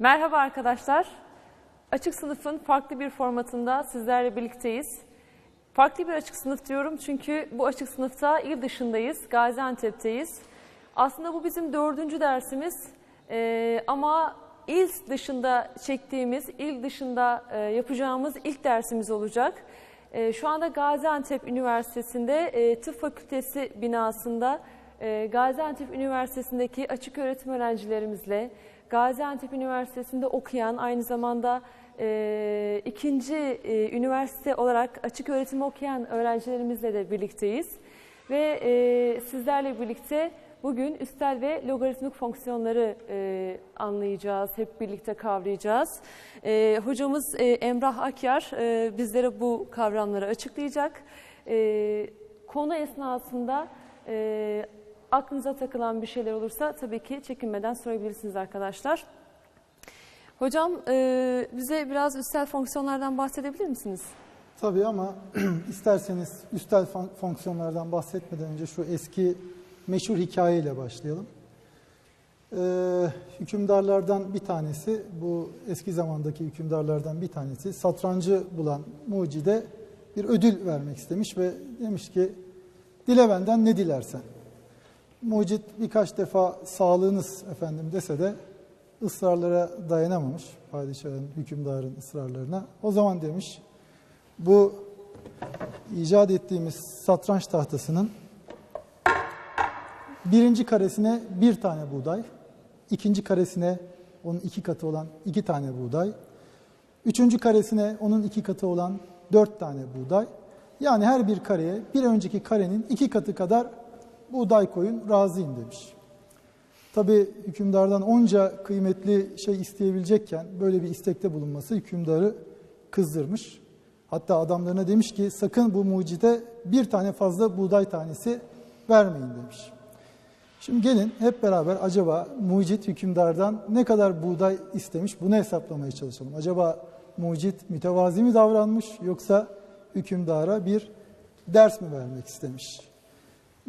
Merhaba arkadaşlar. Açık sınıfın farklı bir formatında sizlerle birlikteyiz. Farklı bir açık sınıf diyorum çünkü bu açık sınıfta il dışındayız, Gaziantep'teyiz. Aslında bu bizim dördüncü dersimiz Ee, ama il dışında çektiğimiz, il dışında e, yapacağımız ilk dersimiz olacak. Ee, şu anda Gaziantep Üniversitesi'nde e, Tıp Fakültesi binasında e, Gaziantep Üniversitesi'ndeki açık öğretim öğrencilerimizle, Gaziantep Üniversitesi'nde okuyan aynı zamanda e, ikinci e, üniversite olarak açık öğretim okuyan öğrencilerimizle de birlikteyiz. Ve e, sizlerle birlikte bugün üstel ve logaritmik fonksiyonları e, anlayacağız, hep birlikte kavrayacağız. E, hocamız e, Emrah Akyar e, bizlere bu kavramları açıklayacak. E, konu esnasında e, aklınıza takılan bir şeyler olursa tabii ki çekinmeden sorabilirsiniz arkadaşlar. Hocam e, bize biraz üstel fonksiyonlardan bahsedebilir misiniz? Tabii ama isterseniz üstel fon- fonksiyonlardan bahsetmeden önce şu eski meşhur hikayeyle başlayalım. Ee, hükümdarlardan bir tanesi, bu eski zamandaki hükümdarlardan bir tanesi satrancı bulan mucide bir ödül vermek istemiş ve demiş ki dile benden ne dilersen. Mucit birkaç defa sağlığınız efendim dese de ısrarlara dayanamamış padişahın, hükümdarın ısrarlarına. O zaman demiş bu icat ettiğimiz satranç tahtasının birinci karesine bir tane buğday, ikinci karesine onun iki katı olan iki tane buğday, üçüncü karesine onun iki katı olan dört tane buğday. Yani her bir kareye bir önceki karenin iki katı kadar buğday koyun razıyım demiş. Tabi hükümdardan onca kıymetli şey isteyebilecekken böyle bir istekte bulunması hükümdarı kızdırmış. Hatta adamlarına demiş ki sakın bu mucide bir tane fazla buğday tanesi vermeyin demiş. Şimdi gelin hep beraber acaba mucit hükümdardan ne kadar buğday istemiş bunu hesaplamaya çalışalım. Acaba mucit mütevazi mi davranmış yoksa hükümdara bir ders mi vermek istemiş?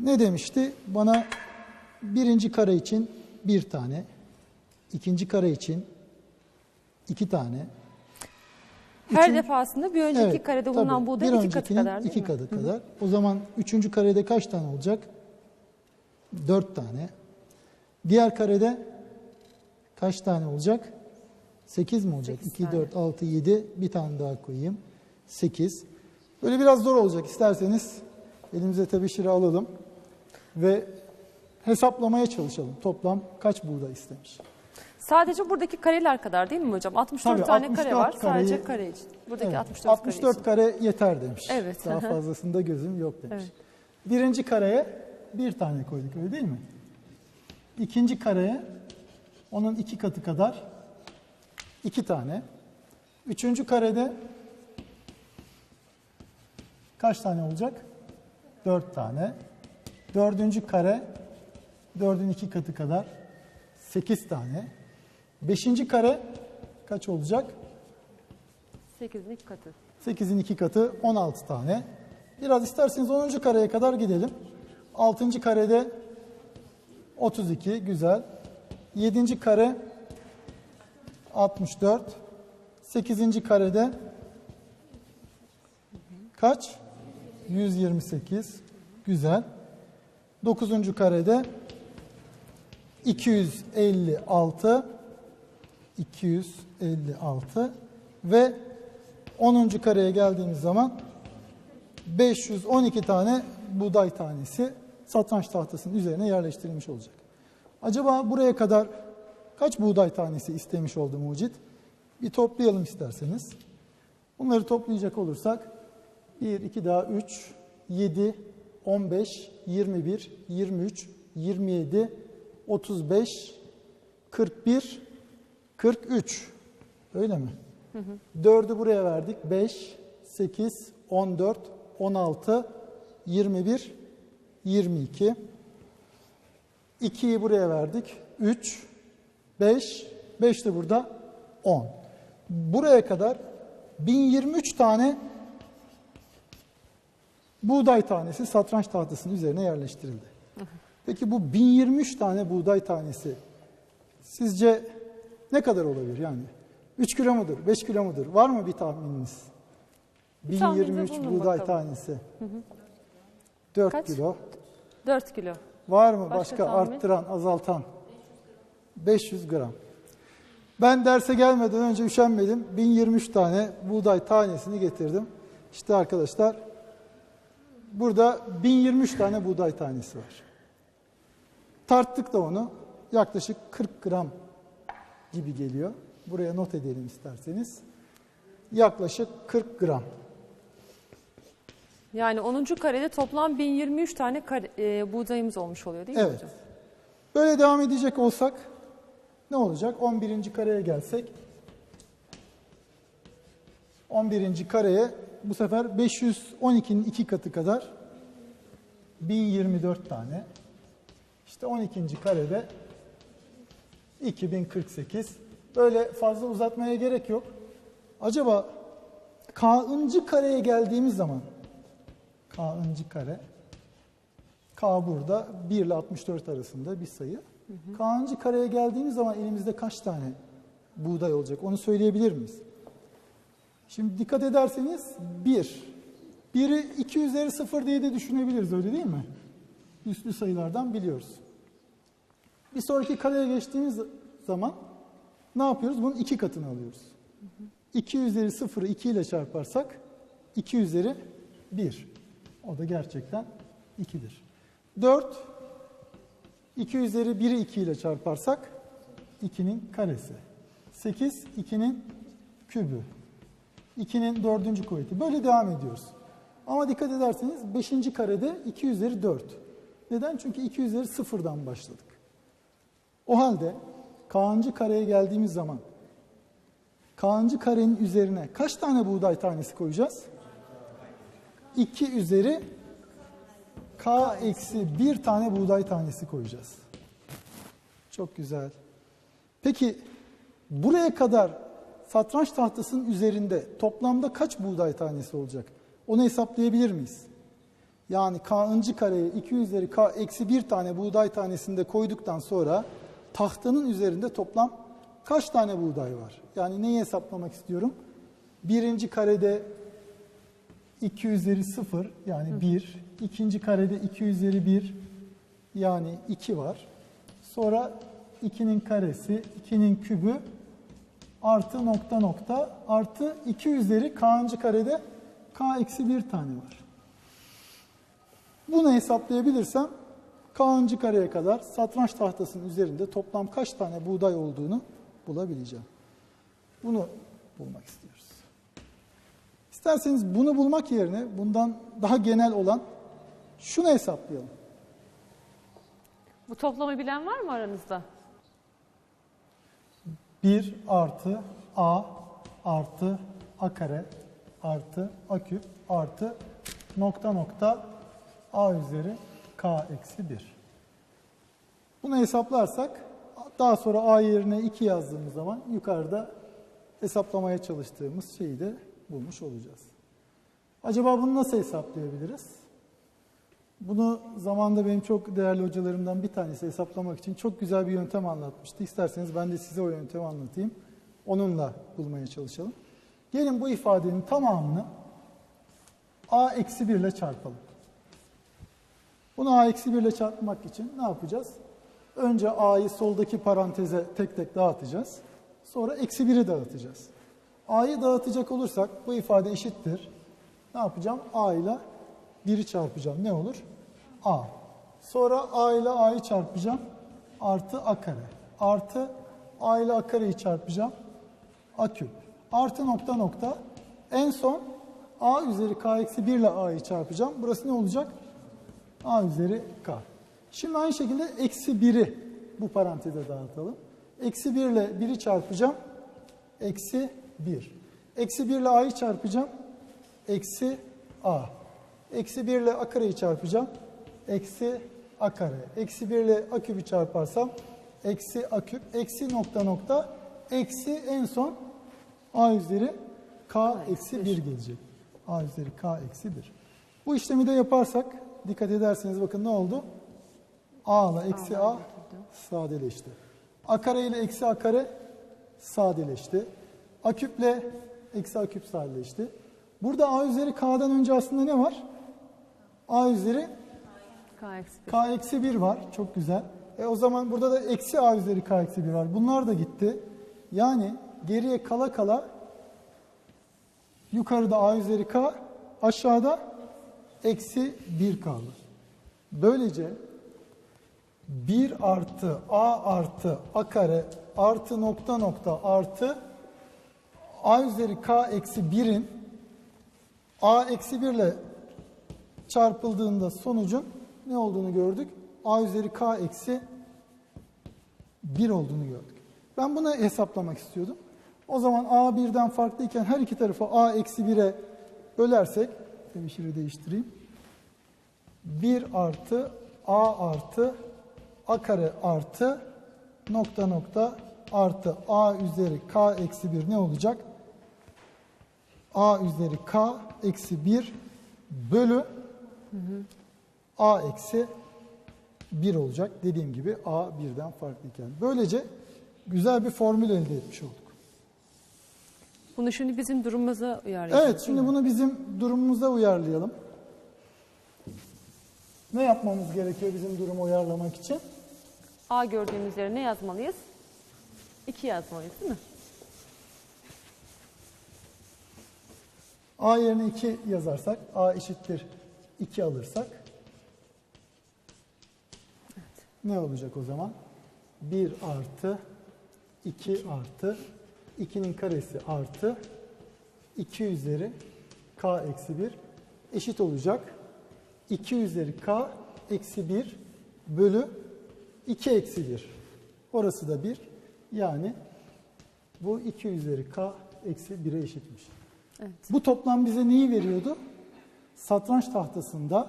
Ne demişti? Bana birinci kare için bir tane, ikinci kare için iki tane, Her Üçün- defasında bir önceki Evet, karede tabii. bulunan buğday iki katı kadar değil iki mi? katı kadar. O zaman üçüncü karede kaç tane olacak? Dört tane. Diğer karede kaç tane olacak? Sekiz mi olacak? Sekiz İki, tane. dört, altı, yedi. Bir tane daha koyayım. Sekiz. Böyle biraz zor olacak isterseniz. Elimize tebeşiri alalım. Ve hesaplamaya çalışalım. Toplam kaç buğday istemiş? Sadece buradaki kareler kadar değil mi hocam? 64 Tabii, tane kare 64 var sadece kareyi- kare için. Buradaki Evet, 64, 64 kare için. kare yeter demiş. Evet, Daha fazlasında gözüm yok demiş. Evet. Birinci kareye bir tane koyduk öyle değil mi? İkinci kareye onun iki katı kadar iki tane. Üçüncü karede kaç tane olacak? Dört tane. Dördüncü kare dördün iki katı kadar sekiz tane. Beşinci kare kaç olacak? 8'in iki katı. 8'in 2 katı 16 tane. Biraz isterseniz 10. kareye kadar gidelim. 6. karede 32 güzel. 7. kare 64. 8. karede kaç? 128. Güzel. 9. karede 256 256 ve 10. kareye geldiğimiz zaman 512 tane buğday tanesi satranç tahtasının üzerine yerleştirilmiş olacak. Acaba buraya kadar kaç buğday tanesi istemiş oldu mucit? Bir toplayalım isterseniz. Bunları toplayacak olursak 1, 2 daha 3, 7, 15, 21, 23, 27, 35, 41, 43. Öyle mi? Dördü buraya verdik. 5, 8, 14, 16, 21, 22. 2'yi buraya verdik. 3, 5, 5 de burada 10. Buraya kadar 1023 tane buğday tanesi satranç tahtasının üzerine yerleştirildi. Peki bu 1023 tane buğday tanesi sizce ne kadar olabilir yani? 3 kilo mudur, 5 kilo mudur? Var mı bir tahmininiz? Bir tahminde 1023 bulunun buğday bakalım. tanesi. 4 Kaç? kilo. 4 kilo. Var mı Başka başka, tahmin? arttıran, azaltan? 500 gram. Ben derse gelmeden önce üşenmedim. 1023 tane buğday tanesini getirdim. İşte arkadaşlar burada 1023 tane buğday tanesi var. Tarttık da onu. Yaklaşık 40 gram gibi geliyor. Buraya not edelim isterseniz. Yaklaşık 40 gram. Yani 10. karede toplam 1023 tane kare, e, buğdayımız olmuş oluyor değil mi Evet. hocam? Böyle devam edecek olsak ne olacak? 11. kareye gelsek 11. kareye bu sefer 512'nin iki katı kadar 1024 tane. İşte 12. karede 2048. Böyle fazla uzatmaya gerek yok. Acaba K'ıncı kareye geldiğimiz zaman K'ıncı kare K burada 1 ile 64 arasında bir sayı. K'ıncı kareye geldiğimiz zaman elimizde kaç tane buğday olacak onu söyleyebilir miyiz? Şimdi dikkat ederseniz 1. 1'i 2 üzeri 0 diye de düşünebiliriz öyle değil mi? Üslü sayılardan biliyoruz. Bir sonraki kareye geçtiğimiz zaman ne yapıyoruz? Bunun iki katını alıyoruz. 2 üzeri 0'ı 2 ile çarparsak 2 üzeri 1. O da gerçekten 2'dir. 4 2 üzeri 1'i 2 ile çarparsak 2'nin karesi. 8 2'nin kübü. 2'nin dördüncü kuvveti. Böyle devam ediyoruz. Ama dikkat ederseniz 5. karede 2 üzeri 4. Neden? Çünkü 2 üzeri 0'dan başladık. O halde K'ıncı kareye geldiğimiz zaman K'ıncı karenin üzerine kaç tane buğday tanesi koyacağız? 2 üzeri K eksi 1 tane buğday tanesi koyacağız. Çok güzel. Peki buraya kadar satranç tahtasının üzerinde toplamda kaç buğday tanesi olacak? Onu hesaplayabilir miyiz? Yani K'ıncı kareye 2 üzeri K eksi 1 tane buğday tanesini de koyduktan sonra tahtanın üzerinde toplam kaç tane buğday var? Yani neyi hesaplamak istiyorum? Birinci karede 2 üzeri 0 yani 1. İkinci karede 2 üzeri 1 yani 2 var. Sonra 2'nin karesi, 2'nin kübü artı nokta nokta artı 2 üzeri k'ıncı karede k eksi 1 tane var. Bunu hesaplayabilirsem k'ıncı kareye kadar satranç tahtasının üzerinde toplam kaç tane buğday olduğunu bulabileceğim. Bunu bulmak istiyoruz. İsterseniz bunu bulmak yerine bundan daha genel olan şunu hesaplayalım. Bu toplamı bilen var mı aranızda? 1 artı a artı a kare artı a küp artı nokta nokta a üzeri k eksi 1. Bunu hesaplarsak daha sonra a yerine 2 yazdığımız zaman yukarıda hesaplamaya çalıştığımız şeyi de bulmuş olacağız. Acaba bunu nasıl hesaplayabiliriz? Bunu zamanda benim çok değerli hocalarımdan bir tanesi hesaplamak için çok güzel bir yöntem anlatmıştı. İsterseniz ben de size o yöntemi anlatayım. Onunla bulmaya çalışalım. Gelin bu ifadenin tamamını a eksi 1 ile çarpalım. Bunu a eksi 1 ile çarpmak için ne yapacağız? Önce a'yı soldaki paranteze tek tek dağıtacağız. Sonra eksi 1'i dağıtacağız. a'yı dağıtacak olursak bu ifade eşittir. Ne yapacağım? a ile 1'i çarpacağım. Ne olur? a. Sonra a ile a'yı çarpacağım. Artı a kare. Artı a ile a kareyi çarpacağım. a küp. Artı nokta nokta. En son a üzeri k eksi 1 ile a'yı çarpacağım. Burası ne olacak? a üzeri k. Şimdi aynı şekilde eksi 1'i bu paranteze dağıtalım. Eksi 1 ile 1'i çarpacağım. Eksi 1. Eksi 1 ile a'yı çarpacağım. Eksi a. Eksi 1 ile a kareyi çarpacağım. Eksi a kare. Eksi 1 ile a küpü çarparsam eksi a küp. Eksi nokta nokta. Eksi en son a üzeri k eksi 1 gelecek. a üzeri k eksi 1. Bu işlemi de yaparsak dikkat ederseniz bakın ne oldu? a ile eksi a sadeleşti. a kare ile eksi a kare sadeleşti. A küple eksi A küp sadeleşti. Burada A üzeri K'dan önce aslında ne var? A üzeri K eksi bir. K eksi 1 var. Çok güzel. E o zaman burada da eksi A üzeri K eksi 1 var. Bunlar da gitti. Yani geriye kala kala yukarıda A üzeri K, aşağıda eksi 1 kaldı. Böylece 1 artı A artı A kare artı nokta nokta artı A üzeri K eksi 1'in A eksi 1 ile çarpıldığında sonucun ne olduğunu gördük. A üzeri K eksi 1 olduğunu gördük. Ben bunu hesaplamak istiyordum. O zaman A birden farklıyken her iki tarafı A eksi 1'e bölersek, tebeşiri değiştireyim. 1 artı A artı A kare artı nokta nokta artı A üzeri K eksi 1 ne olacak? A üzeri K eksi 1 bölü A eksi 1 olacak. Dediğim gibi A birden farklıyken. Böylece güzel bir formül elde etmiş olduk. Bunu şimdi bizim durumumuza uyarlayacağız. Evet, şimdi bunu bizim durumumuza uyarlayalım. Ne yapmamız gerekiyor bizim durumu uyarlamak için? A gördüğümüz yere ne yazmalıyız? 2 yazmalıyız değil mi? A yerine 2 yazarsak, A eşittir 2 alırsak ne olacak o zaman? 1 artı 2 artı 2'nin karesi artı 2 üzeri k eksi 1 eşit olacak. 2 üzeri k eksi 1 bölü 2 eksi 1. Orası da 1. Yani bu 2 üzeri k eksi 1'e eşitmiş. Evet. Bu toplam bize neyi veriyordu? Satranç tahtasında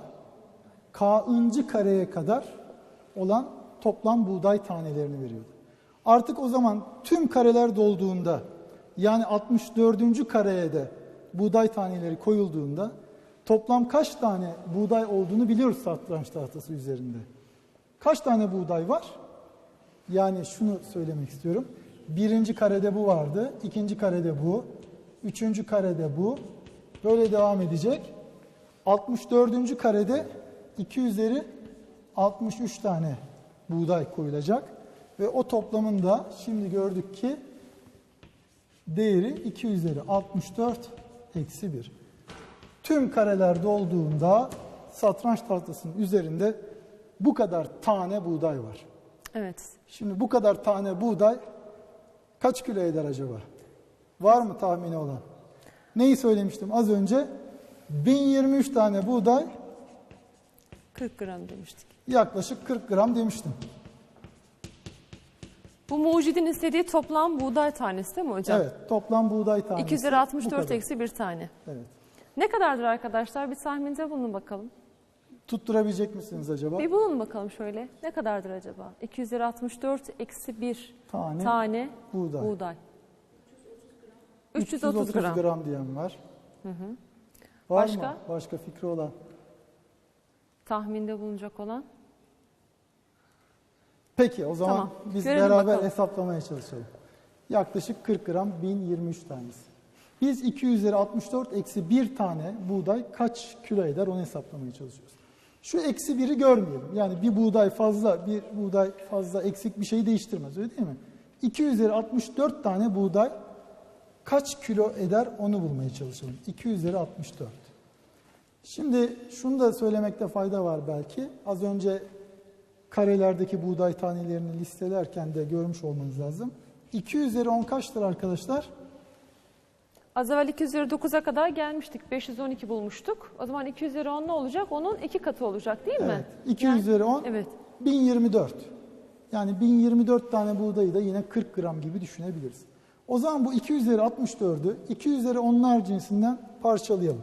k'ıncı kareye kadar olan toplam buğday tanelerini veriyordu. Artık o zaman tüm kareler dolduğunda yani 64. kareye de buğday taneleri koyulduğunda toplam kaç tane buğday olduğunu biliyoruz satranç tahtası üzerinde. Kaç tane buğday var? Yani şunu söylemek istiyorum. Birinci karede bu vardı, ikinci karede bu, üçüncü karede bu. Böyle devam edecek. 64. karede 2 üzeri 63 tane buğday koyulacak. Ve o toplamın da şimdi gördük ki değeri 2 üzeri 64 eksi 1. Tüm kareler dolduğunda satranç tahtasının üzerinde bu kadar tane buğday var. Evet. Şimdi bu kadar tane buğday kaç kilo eder acaba? Var mı tahmini olan? Neyi söylemiştim az önce? 1023 tane buğday 40 gram demiştik. yaklaşık 40 gram demiştim. Bu mucidin istediği toplam buğday tanesi değil mi hocam? Evet, toplam buğday tanesi. 2 üzeri bu 64 kadar. eksi 1 tane. Evet. Ne kadardır arkadaşlar? Bir tahminde bulun bakalım. Tutturabilecek misiniz acaba? Bir bulun bakalım şöyle. Ne kadardır acaba? 2 üzeri 64 eksi 1 Tane tane buğday. buğday. 330 gram. diyen var. Var Başka? mı? Başka fikri olan? Tahminde bulunacak olan. Peki o zaman Tamam, biz görelim beraber bakalım. hesaplamaya çalışalım. Yaklaşık 40 gram 1023 tanesi. Biz 2 üzeri 64 eksi 1 tane buğday kaç kilo eder onu hesaplamaya çalışıyoruz. Şu eksi 1'i görmeyelim. Yani bir buğday fazla, bir buğday fazla eksik bir şey değiştirmez öyle değil mi? 2 üzeri 64 tane buğday kaç kilo eder onu bulmaya çalışalım. 2 üzeri 64. Şimdi şunu da söylemekte fayda var belki. Az önce karelerdeki buğday tanelerini listelerken de görmüş olmanız lazım. 2 üzeri 10 kaçtır arkadaşlar? Az evvel 2 üzeri 9'a kadar gelmiştik. 512 bulmuştuk. O zaman 2 üzeri 10 ne olacak? Onun iki katı olacak değil mi? Evet. 2 Yani- üzeri 10 Evet. 1024. Yani 1024 tane buğdayı da yine 40 gram gibi düşünebiliriz. O zaman bu 2 üzeri 64'ü 2 üzeri 10'lar cinsinden parçalayalım.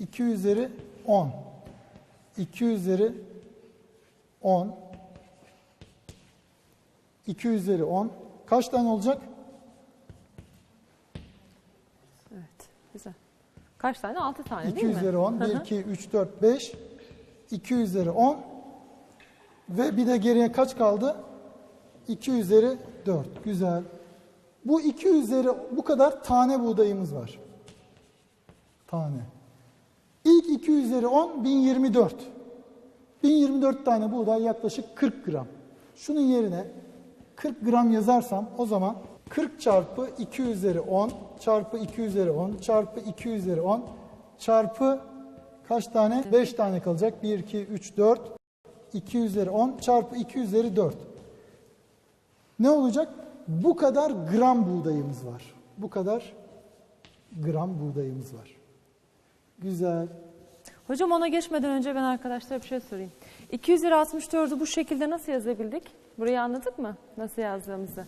2 üzeri 10. 2 üzeri 10. 2 üzeri 10. Kaç tane olacak? Evet. Güzel. Kaç tane? 6 tane 2 değil mi? üzeri 10. Hı 1, hı. 2, 3, 4, 5. 2 üzeri 10. Ve bir de geriye kaç kaldı? 2 üzeri 4. Güzel. Bu 2 üzeri bu kadar tane buğdayımız var. Tane. İlk 2 üzeri 10 1024. 1024 tane buğday yaklaşık 40 gram. Şunun yerine 40 gram yazarsam o zaman 40 çarpı 2 üzeri 10 çarpı 2 üzeri 10 çarpı 2 üzeri 10 çarpı kaç tane? 5 tane kalacak. 1, 2, 3, 4. 2 üzeri 10 çarpı 2 üzeri 4. Ne olacak? Bu kadar gram buğdayımız var. Bu kadar gram buğdayımız var. Güzel. Hocam ona geçmeden önce ben arkadaşlara bir şey sorayım. 2 üzeri 64'ü bu şekilde nasıl yazabildik? Burayı anladık mı? Nasıl yazdığımızı?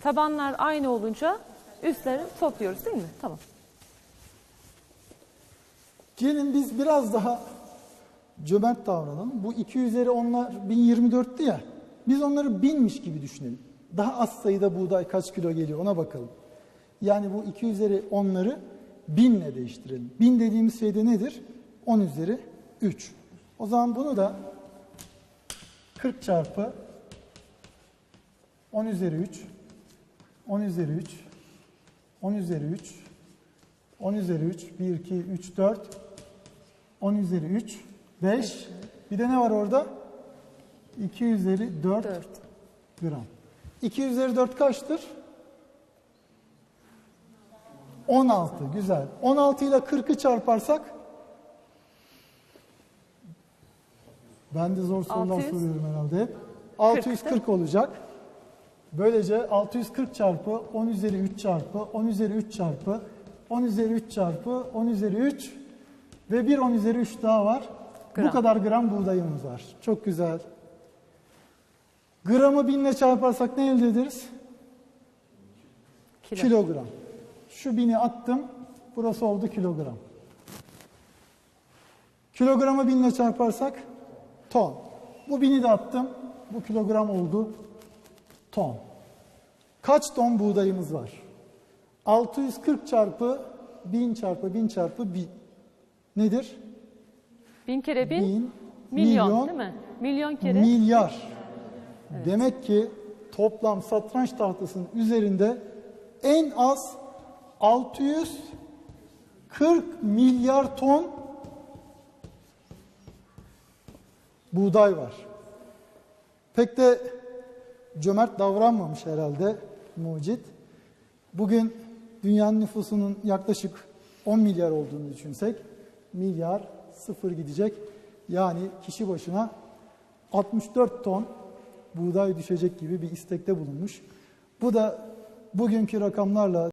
Tabanlar aynı olunca üstleri topluyoruz değil mi? Tamam. Gelin biz biraz daha cömert davranalım. Bu 2 üzeri onlar 1024'tü ya. Biz onları binmiş gibi düşünelim. Daha az sayıda buğday kaç kilo geliyor ona bakalım. Yani bu 2 üzeri onları binle değiştirelim. Bin dediğimiz şey de nedir? 10 üzeri 3. O zaman bunu da 40 çarpı 10 üzeri 3 10 üzeri 3 10 üzeri 3 10 üzeri 3 1 2 3 4 10 üzeri 3 5 bir de ne var orada? 2 üzeri 4, 4. gram. 2 üzeri 4 kaçtır? 16 güzel. 16 ile 40'ı çarparsak ben de zor sorular 600. soruyorum herhalde hep. 640 olacak. Böylece 640 çarpı 10 üzeri 3 çarpı 10 üzeri 3 çarpı 10 üzeri 3 çarpı 10 üzeri 3 ve bir 10 üzeri 3 daha var. Bu Gram. kadar gram buğdayımız var. Çok güzel. Gramı binle çarparsak ne elde ederiz? Kilo. Kilogram. Şu bini attım. Burası oldu kilogram. Kilogramı binle çarparsak ton. Bu bini de attım. Bu kilogram oldu ton. Kaç ton buğdayımız var? 640 çarpı 1000 çarpı 1000 çarpı 1000 nedir? Bin kere bin, Bin, milyon, milyon, değil mi? Milyon kere. Milyar. Demek ki toplam satranç tahtasının üzerinde en az 640 milyar ton buğday var. Pek de cömert davranmamış herhalde mucit. Bugün dünyanın nüfusunun yaklaşık 10 milyar olduğunu düşünsek, milyar sıfır gidecek. Yani kişi başına 64 ton buğday düşecek gibi bir istekte bulunmuş. Bu da bugünkü rakamlarla